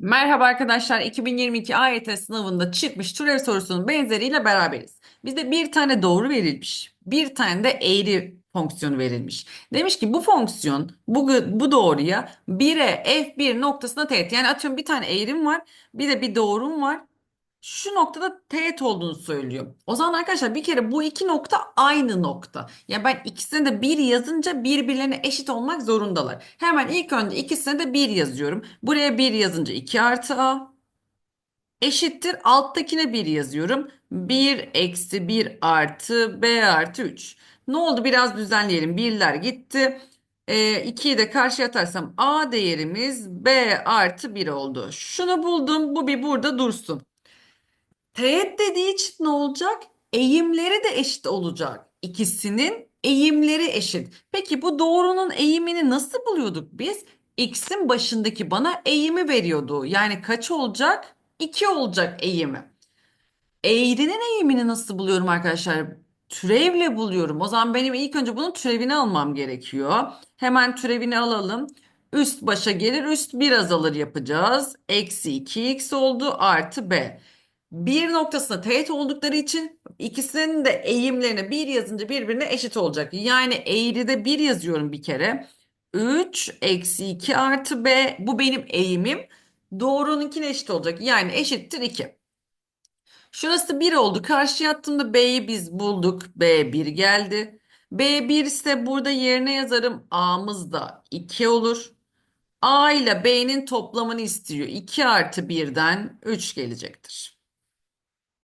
Merhaba arkadaşlar. 2022 AYT sınavında çıkmış türev sorusunun benzeriyle beraberiz. Bize bir tane doğru verilmiş. Bir tane de eğri fonksiyonu verilmiş. Demiş ki bu fonksiyon bu, bu doğruya 1'e f1 noktasına teğet. Yani atıyorum bir tane eğrim var. Bir de bir doğrum var. Şu noktada teğet olduğunu söylüyor. O zaman arkadaşlar bir kere bu iki nokta aynı nokta. Yani ben ikisine de bir yazınca birbirlerine eşit olmak zorundalar. Hemen ilk önce ikisine de bir yazıyorum. Buraya bir yazınca 2 artı a eşittir. Alttakine bir yazıyorum. 1 eksi 1 artı b artı 3. Ne oldu? Biraz düzenleyelim. Birler gitti. E, 2'yi de karşıya atarsam a değerimiz b artı 1 oldu. Şunu buldum. Bu bir burada dursun. Teğet dediği için ne olacak? Eğimleri de eşit olacak. İkisinin eğimleri eşit. Peki bu doğrunun eğimini nasıl buluyorduk biz? X'in başındaki bana eğimi veriyordu. Yani kaç olacak? 2 olacak eğimi. Eğrinin eğimini nasıl buluyorum arkadaşlar? Türevle buluyorum. O zaman benim ilk önce bunun türevini almam gerekiyor. Hemen türevini alalım. Üst başa gelir, üst bir azalır yapacağız. Eksi 2x oldu artı b. Bir noktasına teğet oldukları için ikisinin de eğimlerine bir yazınca birbirine eşit olacak. Yani eğride bir yazıyorum bir kere. 3 eksi 2 artı b bu benim eğimim. Doğrununkine eşit olacak. Yani eşittir 2. Şurası 1 oldu. Karşıya attığımda B'yi biz bulduk. B 1 geldi. B 1 ise burada yerine yazarım. A'mız da 2 olur. A ile B'nin toplamını istiyor. 2 artı 1'den 3 gelecektir.